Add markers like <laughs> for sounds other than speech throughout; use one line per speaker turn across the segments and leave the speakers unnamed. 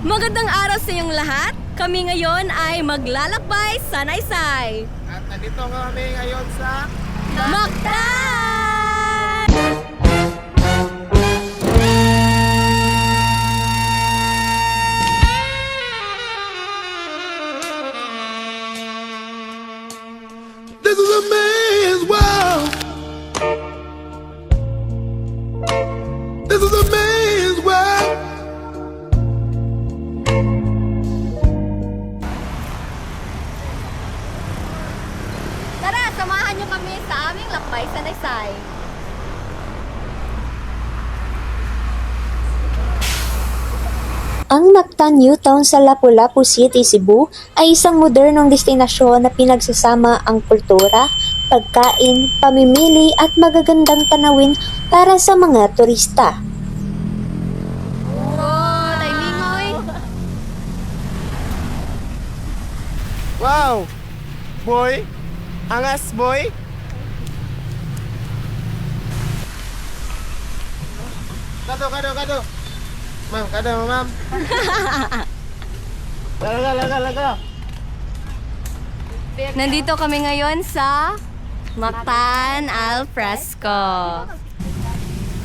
Magandang araw sa inyong lahat. Kami ngayon ay maglalakbay sa Naysay.
At nandito kami ngayon sa
Mactan!
Ang Mactan New Town sa Lapu-Lapu City, Cebu ay isang modernong destinasyon na pinagsasama ang kultura, pagkain, pamimili at magagandang tanawin para sa mga turista.
Wow! Boy! Angas, boy! Kado, kado, kado! Ma'am, <laughs> kado, ma'am! Laga, laga, laga!
Nandito kami ngayon sa Mactan Al Fresco.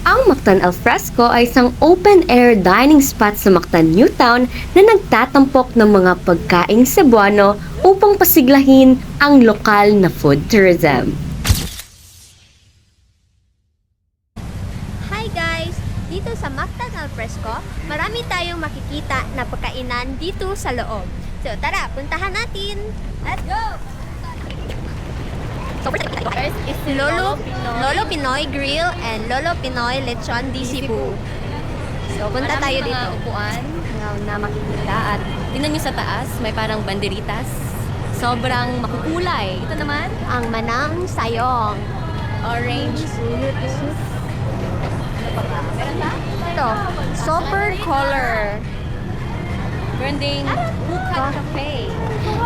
Ang Mactan Al Fresco ay isang open-air dining spot sa Mactan Newtown na nagtatampok ng mga pagkaing Cebuano upang pasiglahin ang lokal na food tourism.
Dito sa Mactan Al Fresco, marami tayong makikita na pagkainan dito sa loob. So tara, puntahan natin! Let's go! So first is Lolo, Lolo Pinoy Grill and Lolo Pinoy Lechon di Cebu. So punta tayo dito.
mga upuan na, na makikita at tingnan nyo sa taas, may parang banderitas. Sobrang makukulay. Ito naman,
Ang Manang Sayong.
orange.
Ito, Super Color
Meron ding Hookah Cafe.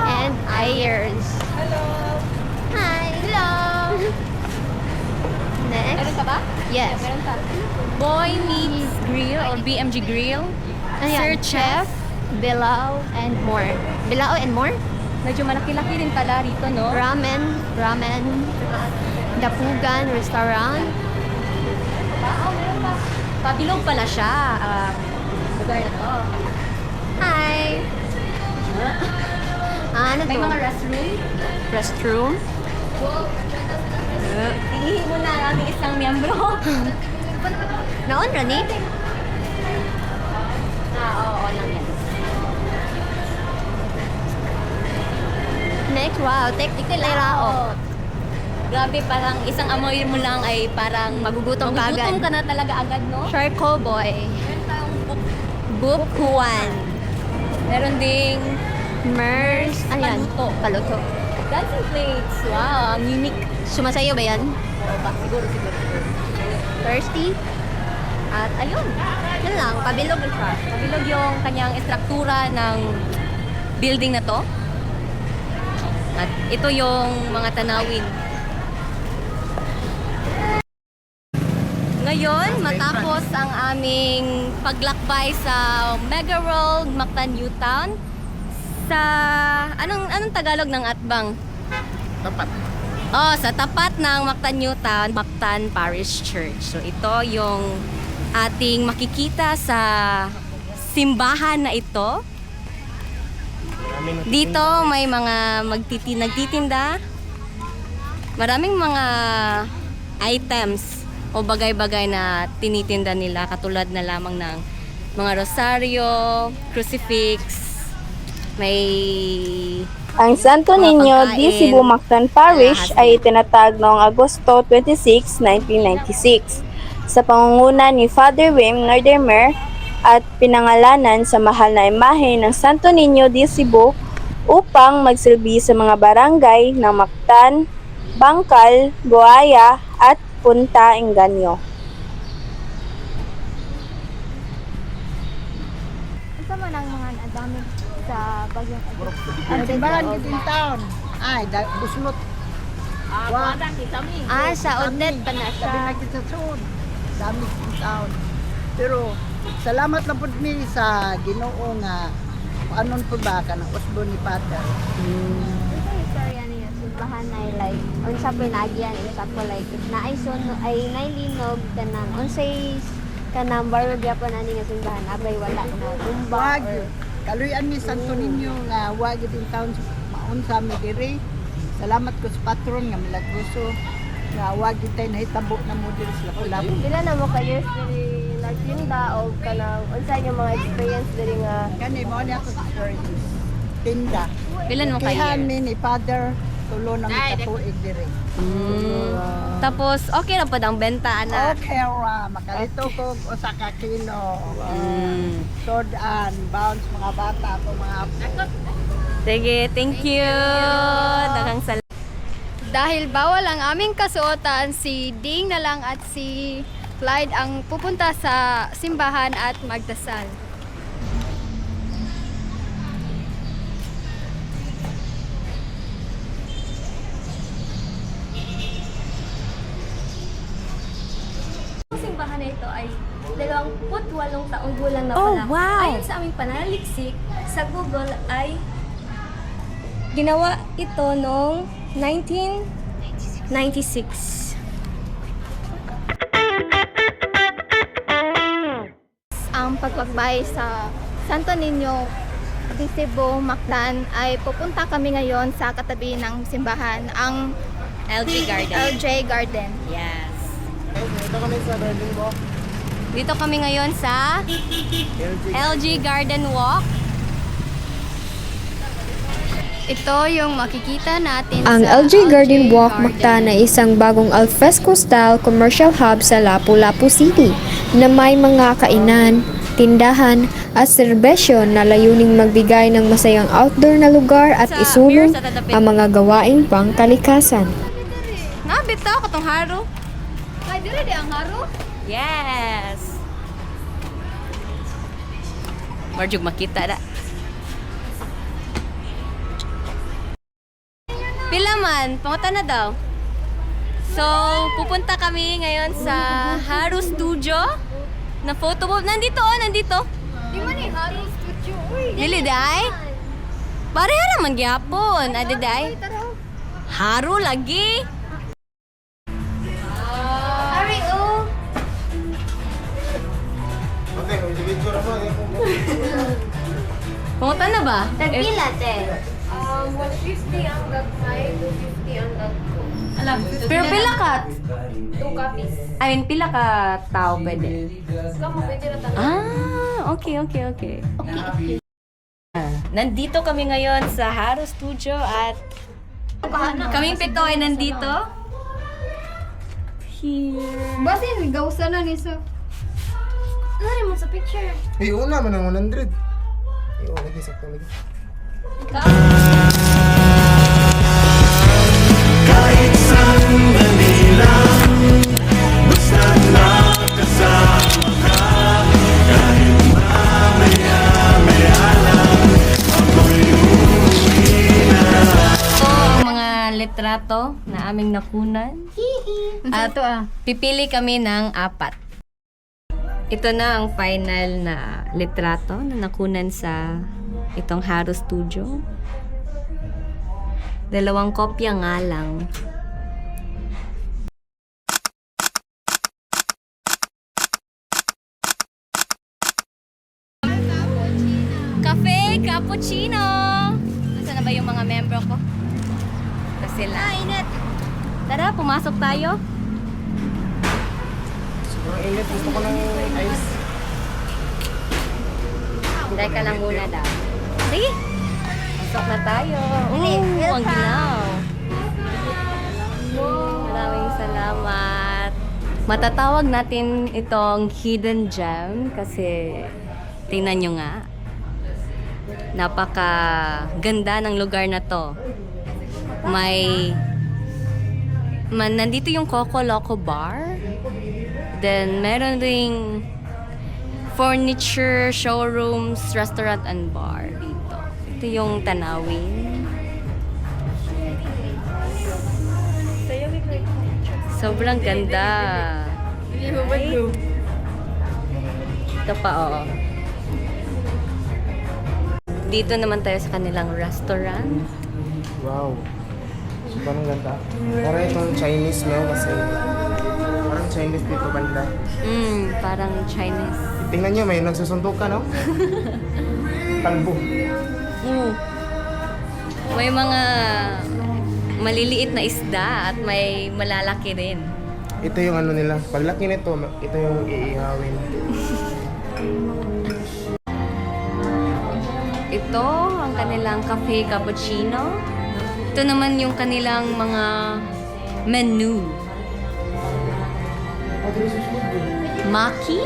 and Ayers. Hi! Hello!
Meron
Next.
ka ba?
Yes.
Meron. Boy Meets Grill or BMG Grill.
Ayan,
Sir
Chef, Bilao, and more. Bilao and more?
Medyo malaki-laki rin pala rito, no?
Ramen, ramen, Dapugan Restaurant.
Pabilog pala siya. ah, lugar na to.
Hi! Ah, ano
May
to?
mga restroom.
restroom.
Tingin mo na ang aming isang miyembro. <laughs>
Naon, Rani?
ah, oo, oo lang yan.
Next, wow, technical Layout.
Grabe, parang isang amoy mo lang ay parang
Magugutom ka agad.
magugutom ka na talaga agad, no?
Charcoal Boy.
Meron tayong book.
Boop Juan.
Meron ding
Mers. Ayan.
Paluto.
Paluto.
dancing plates. Wow, ang unique.
Sumasayo ba yan?
Oo ba? Siguro, siguro.
Thirsty?
At ayun,
Yan lang, pabilog siya.
mabilog yung kanyang estruktura ng building na to. At ito yung mga tanawin. Ngayon, matapos ang aming paglakbay sa Mega World Mactan Newtown sa anong anong Tagalog ng Atbang?
Tapat.
Oh, sa tapat ng Mactan Newtown, Mactan Parish Church. So ito yung ating makikita sa simbahan na ito. Dito may mga magtiti nagtitinda. Maraming mga items o bagay-bagay na tinitinda nila katulad na lamang ng mga rosaryo, crucifix, may
Ang Santo Niño di Cebu Mactan Parish ay itinatag noong Agosto 26, 1996 sa pangunguna ni Father Wim Nordermer at pinangalanan sa mahal na imahe ng Santo Niño di Cebu upang magsilbi sa mga barangay ng Mactan, Bangkal, Buaya at Punta Enganyo.
Ito man ang mga nadamig sa bagyong
Ang timbalan ko din taon. Ay, da, buslot. Wa,
Ah, sa Odette pa na siya.
sabi na kita soon. Dami kong taon. Pero, salamat lang po mi sa Ginoo nga anon po ba ka ng usbo ni Father.
Istorya niya, simbahan ay like, unsa pinagyan, unsa ko like, if naay sun, ay nailinog, kanang, unsay, kanang barog yapon ani nga simbahan, abay wala na, umba,
Wag
or,
kaluyan mi Santo Niño nga wag din taon sa maun sa mi diri. Salamat ko sa patron nga milagroso nga wag gid tayo nahitabo na mo diri sa Lapu-Lapu.
Pila na mo ka years diri nagtinda o kanang unsa yung mga experience diri nga
Kani mo ni ako sa stories. Tinda.
Pilan mo
Kaya
kayo?
mi ni Father tulo na mi katuig diri.
Mm. Tapos, okay na po ang benta, ana.
Okay ra, makalito ko usa ka kilo.
Mm.
Sodan, bounce mga bata ko mga apo.
Sige, thank you. Daghang sal-
Dahil bawal ang aming kasuotan, si Ding na lang at si Clyde ang pupunta sa simbahan at magdasal.
Taong gulang na
Oh,
pala.
wow!
Ayon sa aming pananaliksik sa Google ay ginawa ito noong 1996.
Ang pagbagbay sa Santo Niño di Cebu, Mactan ay pupunta kami ngayon sa katabi ng simbahan, ang
LG Garden.
LJ Garden.
Yes.
Ito kami sa Berlin mo.
Dito kami ngayon sa
LG.
LG Garden Walk.
Ito yung makikita natin
Ang
sa
LG Garden Walk Mactan ay isang bagong alfresco style commercial hub sa Lapu-Lapu City na may mga kainan, tindahan at serbesyon na layuning magbigay ng masayang outdoor na lugar at isulong ang mga gawaing pangkalikasan.
Nga, bitaw, katong haro.
Ay, dire di ang haro.
Yes. Marjug makita na. Pila man, pangutan na daw. So, pupunta kami ngayon sa Haru Studio na photo booth. Nandito oh, nandito.
Di man eh, haro studio. Uy,
Dili day. Pareha naman gyapon. Adi day. Haru lagi.
Video na
na ba?
tagpila, te.
um 150 ang gagmay, 250 ang gagko.
Pero pila ka?
Two copies.
I mean, pila ka tao pwede?
Kamo pwede ra ta.
Ah, okay, okay, okay. Ah, Nandito kami ngayon sa Haro Studio at kaming pito ay nandito. Here.
Basin, gawsa na ni
Ano mo sa picture?
Hey, una man ang 100. Hey, oh, lagi sakto lagi.
Ito ang mga litrato na aming nakunan. At
Ito ah.
pipili kami ng apat. Ito na ang final na litrato na nakunan sa itong Haro Studio. Dalawang kopya nga lang. Cafe Cappuccino! Nasaan na ba yung mga membro ko? Ito sila. Init! Tara, pumasok tayo.
Sobrang init. Gusto ko ng ice.
Hintay ka lang muna daw. Sige! Pasok na tayo. Ooh, ang ginaw. Maraming salamat. Matatawag natin itong hidden gem kasi tingnan nyo nga. Napaka ganda ng lugar na to. May man, nandito yung Coco Loco Bar. Then meron ding furniture, showrooms, restaurant and bar dito. Ito yung tanawin. Sobrang ganda. Dito pa, oo. Dito naman tayo sa kanilang restaurant.
Wow. Sobrang ganda. Parang itong Chinese no kasi Chinese dito banda.
Mm, parang Chinese.
Tingnan nyo, may nagsusuntukan no? <laughs> Kalbo.
Mm. May mga maliliit na isda at may malalaki rin.
Ito yung ano nila. Paglaki nito, ito yung iihawin.
Ito ang kanilang cafe cappuccino. Ito naman yung kanilang mga menu. Maki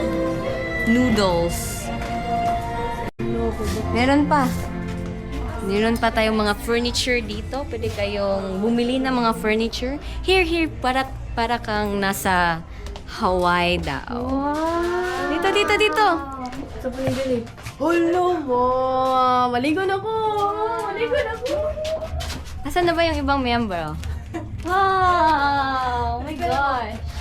noodles. Meron pa. Meron pa tayong mga furniture dito. Pwede kayong bumili ng mga furniture. Here, here, para, para kang nasa Hawaii daw. Dito, dito, dito.
Hello mo! Maligo na ko! Maligo na ko!
Asan na ba yung ibang member? <laughs> Wow! Oh my gosh!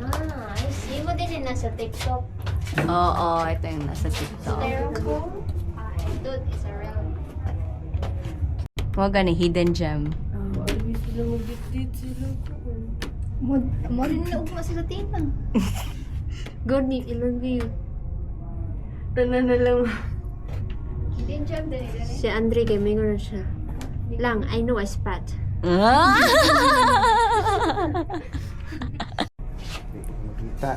Ah, I see mo din na sa TikTok.
Oo, ito yung nasa TikTok.
Styrofoam. Ah, dude, is a real.
Huwag gani, hidden gem.
Mod, mod na ugma <laughs> sila tinang.
Good ni, ilang view.
Tanan na lang.
Din job din eh.
Si Andre kay mingon siya. Lang, I know a spot.
Ah! <laughs>
Makita.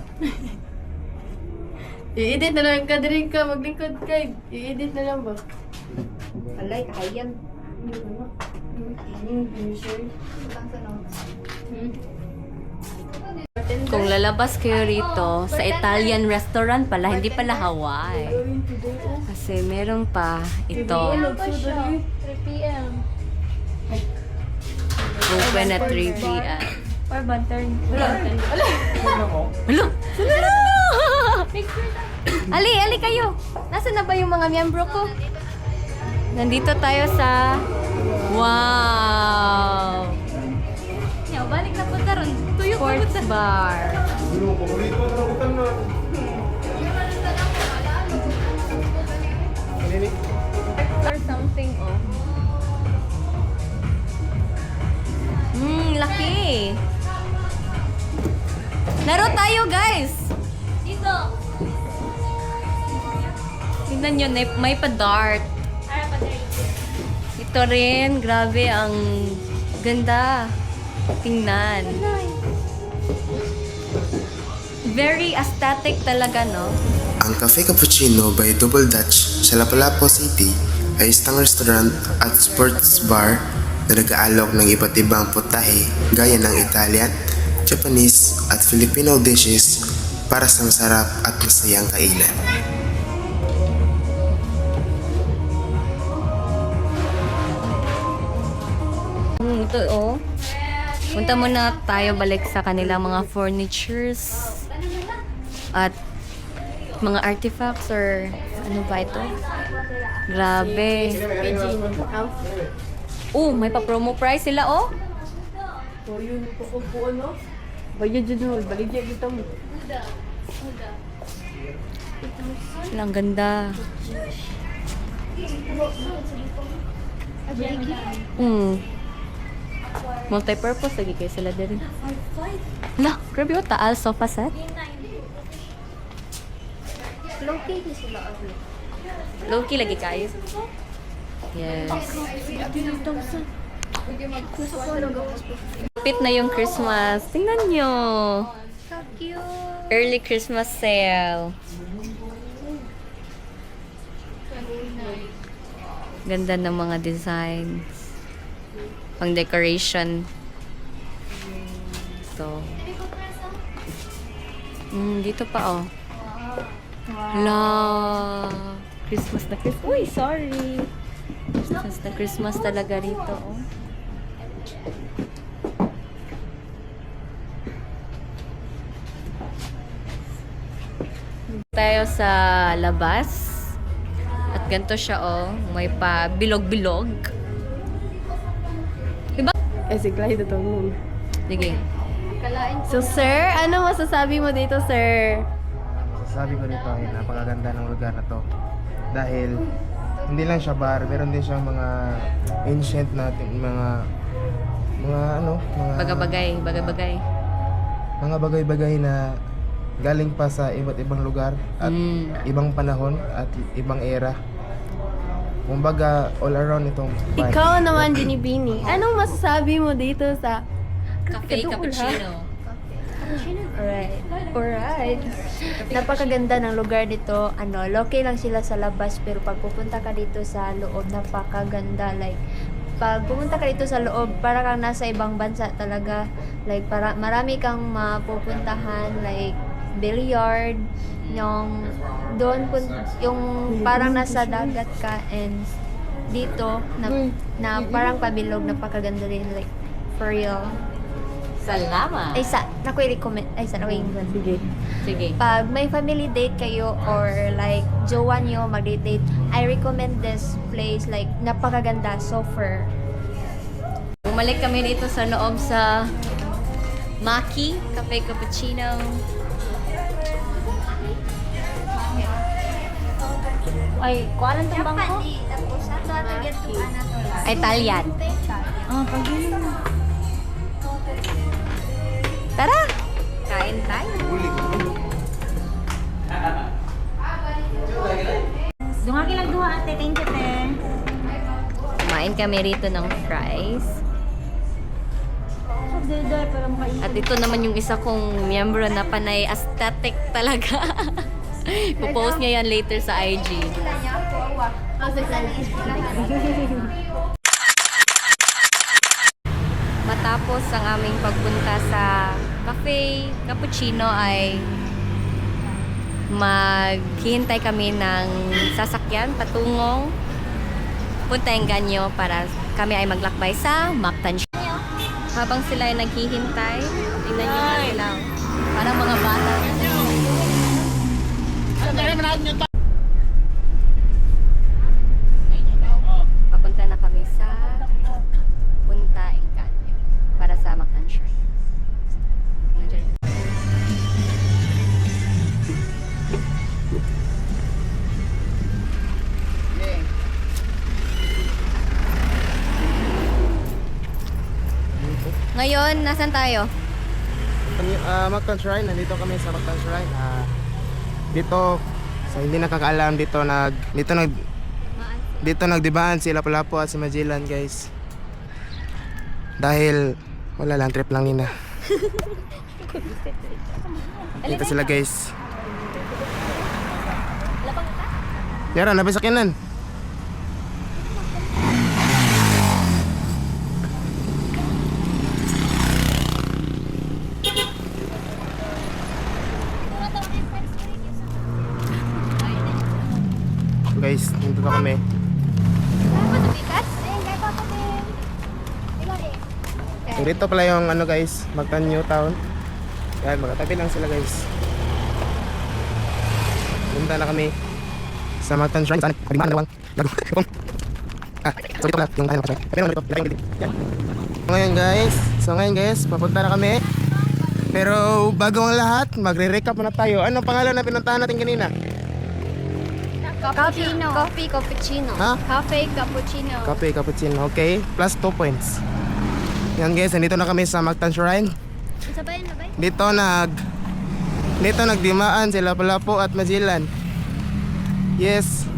I-edit na lang ka diri ka maglingkod kay. I-edit na lang ba?
Alay, kahayang.
Kung lalabas kayo rito, sa Italian restaurant pala, hindi pala Hawaii. Kasi meron pa ito.
3 p.m.
Open at 3 p.m.
Or bantern.
Hello! ali, ali kayo! Nasaan na ba yung mga miyembro ko? Nandito tayo sa... Wow! Yaw, balik na po taron. Tuyo Sports bar. Hmm, laki. Laro tayo, guys! Dito! Tignan nyo, may- may pa-dart. Ito rin, grabe, ang ganda. Tingnan. Very aesthetic talaga, no?
Ang Cafe Cappuccino by Double Dutch sa Lapu-Lapu City ay isang restaurant at sports bar na nag-aalok ng iba't ibang putahe gaya ng Italian, Japanese at Filipino dishes para sa masarap at masayang kainan.
Hmm, ito, oh. Punta muna tayo balik sa kanilang mga furnitures at mga artifacts or ano ba ito? Grabe. Oh, may pa-promo price sila, oh.
Bayad dyan hol, baligyan kita mo.
Sila, ang ganda. Hmm. Multi-purpose lagi kayo sila din. Hala, grabe yung taal sofa set.
Low-key sila ako.
Low-key lagi kayo. Yes. Pit na yung Christmas. Tingnan nyo.
So cute.
Early Christmas sale. Ganda ng mga designs. Pang decoration. So. Mm, dito pa oh. La. Christmas na Christmas. Uy, sorry. Christmas na Christmas talaga rito oh. tayo sa labas. At ganito siya, oh. May pa bilog-bilog. Diba?
Eh, si Clyde ito mo.
Sige.
So sir, ano masasabi mo dito sir?
Masasabi ko dito ay napakaganda ng lugar na to. Dahil hindi lang siya bar, meron din siyang mga ancient natin, mga mga ano, mga
Bagabagay, bagabagay.
mga bagay-bagay na galing pa sa iba't ibang lugar at
Mm.
ibang panahon at ibang era. Kumbaga, all around itong bahay.
Ikaw naman, Binibini. Anong masasabi mo dito sa
Cafe cappuccino.
Alright. Alright. Napakaganda ng lugar dito. Ano, local lang sila sa labas pero pag pupunta ka dito sa loob, napakaganda. Like, pag pumunta ka dito sa loob, para kang nasa ibang bansa talaga. Like, para, marami kang mapupuntahan. Like, billiard, yung doon pun yung parang nasa dagat ka and dito na, na parang pabilog napakaganda rin like for real
Salamat.
ay sa naku recommend ay sa naku sige.
Sige.
pag may family date kayo or like jowa nyo mag-date I recommend this place like napakaganda so far
Bumalik kami dito sa loob sa Maki Cafe Cappuccino.
ay kualan tong bangko.
Italian. Oh, pag Tara! Kain tayo.
Dungagi lang duha ate, thank you te.
Kumain kami rito ng fries. At ito naman yung isa kong miyembro na panay aesthetic talaga. <laughs> Pupost niya yan later sa IG. <laughs> Matapos ang aming pagpunta sa cafe cappuccino ay maghihintay kami ng sasakyan patungong Punta Enganyo para kami ay maglakbay sa Mactan Habang sila ay naghihintay, tingnan nyo na sila. Parang mga bata. Papunta Ngayon, nasan tayo?
Uh, Mactan Shrine, nandito kami sa Mactan Shrine. Ah, dito, sa hindi nakakaalam, dito nag, dito nag, dito nagdibaan si Lapu-Lapu at si Magellan guys. Dahil, wala lang, trip lang nina. <laughs> Dito sila guys. Yara, nabay na kami. So, dito pala yung ano guys, Mactan New Town. Yan, magkatabi lang sila guys. Punta na kami sa Mactan Shrine. Saan? Kabimaan na lang. Gago. <laughs> Ah, so dito pala yung tayo nakasay. Pero dito, mo dito. Yan. So, ngayon guys, so ngayon guys, papunta na kami. Pero bago ang lahat, magre-recap muna tayo. Ano pangalan na pinuntahan natin kanina?
Cappuccino coffee cappuccino
Ha?
cafe cappuccino?
Cafe Cappuccino. Okay, plus 2 points. Yan guys, nandito na kami sa Mactan Shrine.
Sabayan na ba?
Dito nag Dito nagdimaan sila Lapu-Lapu at Magellan. Yes. Yes.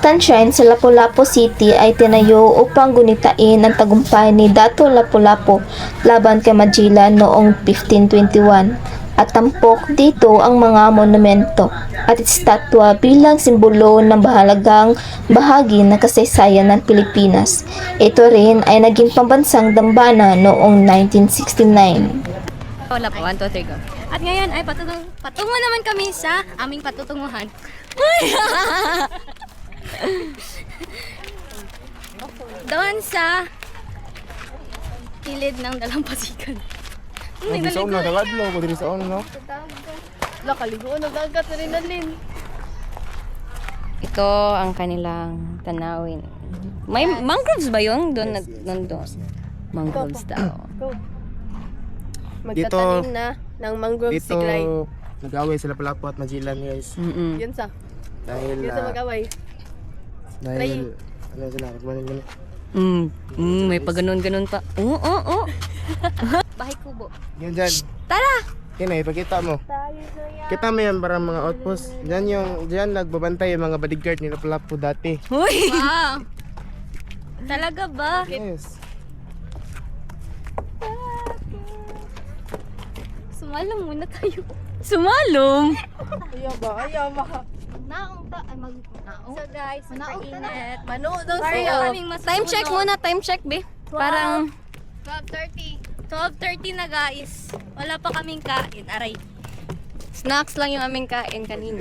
Ang Mactan Shrine sa Lapu-Lapu City ay tinayo upang gunitain ang tagumpay ni Dato Lapu-Lapu laban kay Magellan noong 1521 at tampok dito ang mga monumento at estatwa bilang simbolo ng bahalagang bahagi ng kasaysayan ng Pilipinas. Ito rin ay naging pambansang dambana noong 1969.
Wala pa. 1, 2, 3, go.
At ngayon ay patungo, patungo naman kami sa aming patutunguhan. <laughs> <laughs> Doon sa
gilid ng dalampasigan.
Ay, di sa una, tagadlo ko diri sa una.
Wala, kaligo na dagat na rin nalin.
Ito ang kanilang tanawin. May mangroves ba yun? Doon, na- nandun. Mangroves daw.
Magtatanim na ng mangrove
Dito,
siglay.
nag-away sila pala po at Magellan guys.
Mm-mm.
Yun sa,
Dahil,
yun sa
ah,
mag-away.
Dahil, ano sila, ganun.
Mm, mm, may pa ganun-ganun pa. Oo, oo, oo. <laughs> Bahay kubo.
Yan dyan.
Tara!
Yan eh, ipakita mo. Kita mo yan para mga outpost. Diyan yung, diyan nagbabantay yung mga bodyguard nila pala po dati.
Uy! Wow! <laughs> Talaga ba?
Yes.
Sumalang muna tayo.
Sumalong! <laughs>
Ayaw ba? Ayaw ba?
Naong ta, ay mag, naong. So guys, super init.
Mano daw
Sorry,
sa'yo.
kaming mas
Time check muna, time check, be. Parang
12.30. 12.30 na guys. Wala pa kaming kain. Aray.
snacks lang yung aming kain kanina.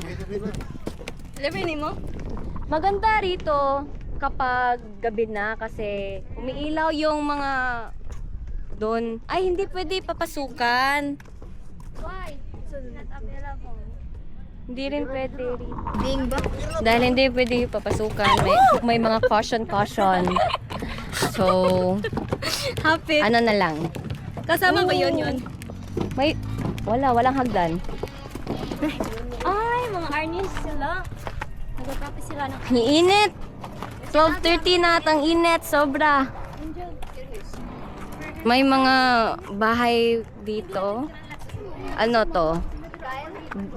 Delivery ni mo?
Maganda rito kapag gabi na kasi umiilaw yung mga doon. Ay, hindi pwede papasukan.
Why? So, not available.
Hindi rin pwede
ba?
Dahil hindi pwede papasukan. May, may mga caution-caution. So,
Happy.
ano na lang.
Kasama ba yun yun?
May, wala, walang hagdan.
Ay, mga arnis sila. Nagkakape sila ng...
Ang init! 12.30 na at ang init, sobra. May mga bahay dito. Ano to?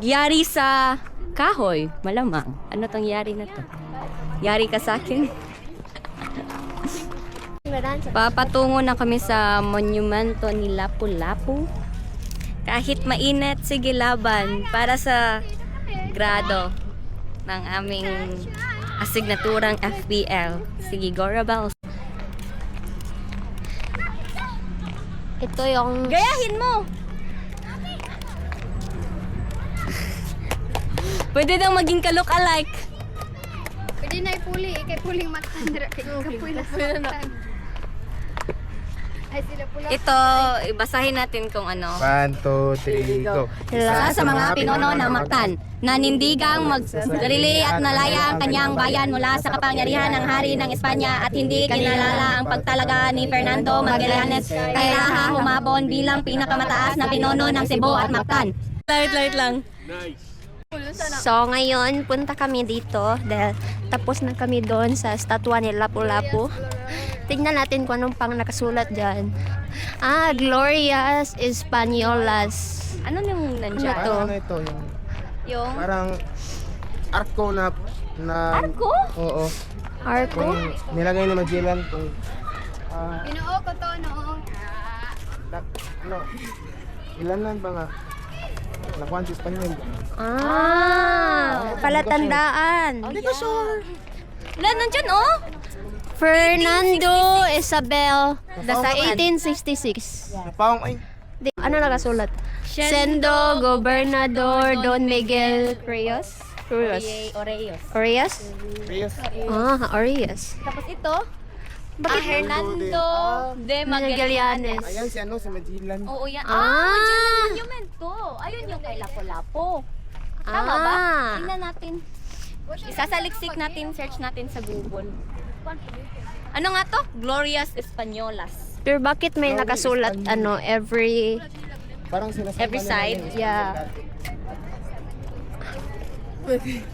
Yari sa kahoy. Malamang. Ano tong yari na to? Yari ka sa akin? Papatungo na kami sa monumento ni Lapu-Lapu. Kahit mainit, sige laban para sa grado ng aming asignaturang FBL. Sige, go Rebels.
Ito yung
Gayahin mo! Pwede daw maging ka-look alike.
Pwede na ipuli. Ikay puling matandra. Kapuy na sa Ay, sila pula.
Ito, ibasahin natin kung ano.
One, two, three, go.
Isa sa mga pinuno ng Mactan, nanindigang magdarili at nalaya ang kanyang bayan mula sa kapangyarihan ng hari ng Espanya at hindi kinalala ang pagtalaga ni Fernando Magallanes kaya humabon bilang pinakamataas na pinuno ng Cebu at Mactan. Light, light lang.
So ngayon, punta kami dito dahil tapos na kami doon sa statwa ni Lapu-Lapu. Tignan natin kung anong pang nakasulat dyan. Ah, Glorias Españolas.
Ano yung nandiyan?
Ano to?
Parang ano ito, yung,
Yung
parang arko na, na,
Arko?
oo.
Arco?
Kung nilagay ni Magellan, kung, ah,
Ginoo ko to noong
ano, ilan lang ba nga? Nakuha sa Espanyol.
Ah, palatandaan.
Hindi ko sure.
Wala, nandyan oh!
Fernando Isabel sa 1866.
Napaong, ay,
Di- Ano nakasulat? Sendo Gobernador Don Miguel Reyes. Reyes.
Oreos.
Reyes?
Reyes.
Ah, Reyes.
Tapos ito, ah, Hernando de Magallanes.
Ayan si ano, si Magellan.
Oo yan.
Ah!
Ah, yung monumento. Ayun yung kay Lapo-Lapo. Tama ba?
Ah.
Tingnan natin. Isasaliksik natin, search natin sa Google. Ano nga to? Glorias Españolas.
Pero bakit may nakasulat ano every
Parang
Every side?
yeah. <laughs>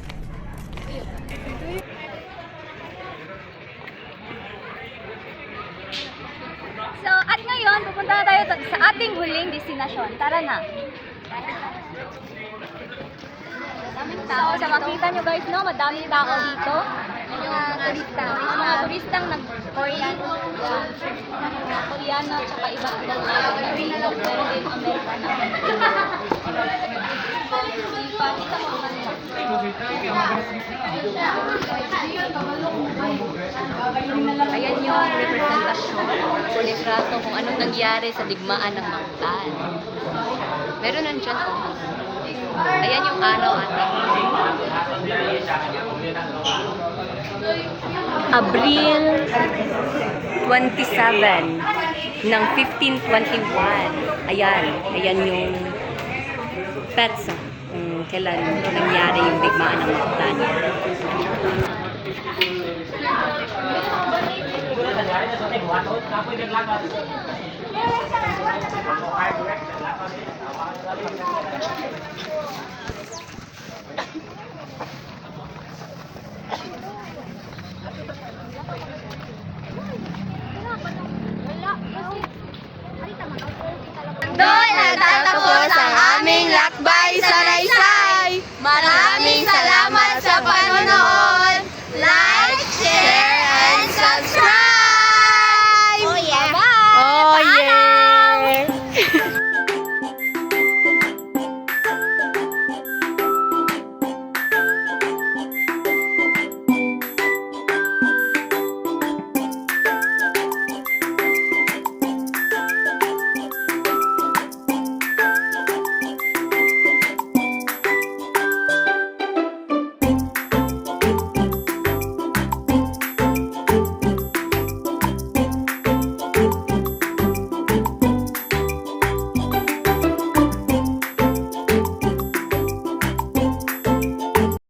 pupunta na tayo sa ating huling destinasyon. Tara na. So, sa makita nyo guys, no, madaming tao dito. Yung mga turista. Yung mga turistang nag-Korean. Mga Koreano, tsaka iba ibang pero din Amerikano. Ipakita mo naman.
Ayan yung representasyon o litrato kung anong nangyari sa digmaan ng Mactan. Meron nandyan oh. Ayan yung araw ate. Abril 27. ng 1521. Ayan, ayan yung petsa. Kung kailan nangyari yung digmaan ng Mactan.
Doon nagtatapos ang aming lakbay!